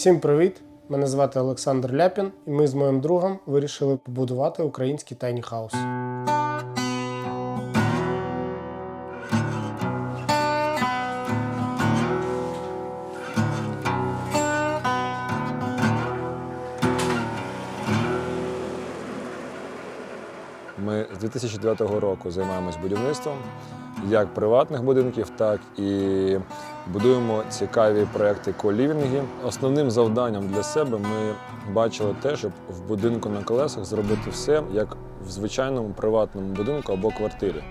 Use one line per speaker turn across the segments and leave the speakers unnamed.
Всім привіт! Мене звати Олександр Ляпін, і ми з моїм другом вирішили побудувати український тайні хаус.
Ми з 2009 року займаємось будівництвом як приватних будинків, так і будуємо цікаві проекти колівінги. Основним завданням для себе ми бачили те, щоб в будинку на колесах зробити все як в звичайному приватному будинку або квартирі.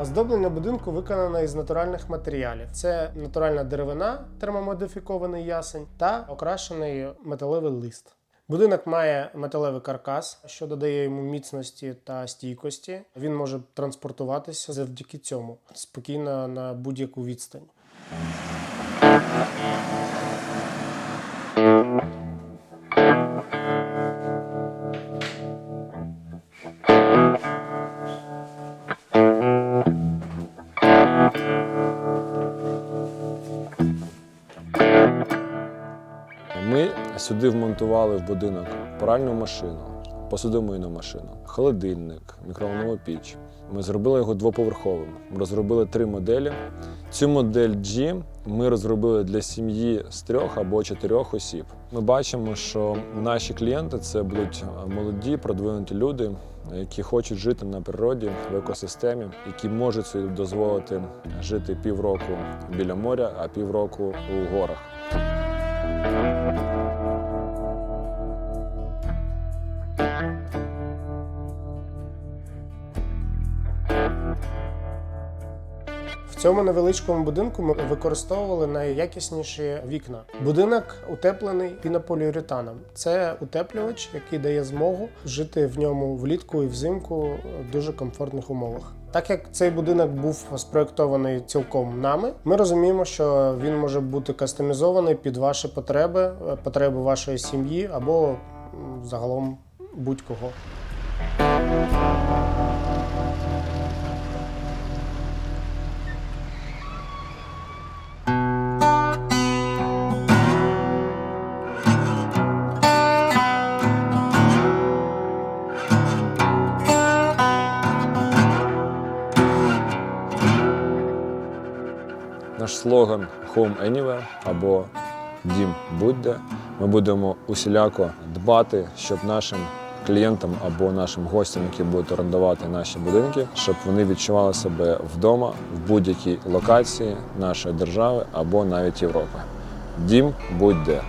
Оздоблення будинку виконано із натуральних матеріалів: це натуральна деревина, термомодифікований ясень та окрашений металевий лист. Будинок має металевий каркас, що додає йому міцності та стійкості. Він може транспортуватися завдяки цьому спокійно на будь-яку відстань.
Сюди вмонтували в будинок пральну машину, посудомийну машину, холодильник, мікроволнову піч. Ми зробили його двоповерховим. Ми Розробили три моделі. Цю модель G ми розробили для сім'ї з трьох або чотирьох осіб. Ми бачимо, що наші клієнти це будуть молоді, продвинуті люди, які хочуть жити на природі в екосистемі, які можуть собі дозволити жити півроку біля моря, а півроку у горах.
Цьому невеличкому будинку ми використовували найякісніші вікна. Будинок утеплений пінополіуретаном. Це утеплювач, який дає змогу жити в ньому влітку і взимку в дуже комфортних умовах. Так як цей будинок був спроєктований цілком нами, ми розуміємо, що він може бути кастомізований під ваші потреби, потреби вашої сім'ї або загалом будь-кого.
Наш слоган Home Anywhere або Дім будь-де. Ми будемо усіляко дбати, щоб нашим клієнтам або нашим гостям, які будуть орендувати наші будинки, щоб вони відчували себе вдома в будь-якій локації нашої держави або навіть Європи. Дім будь-де.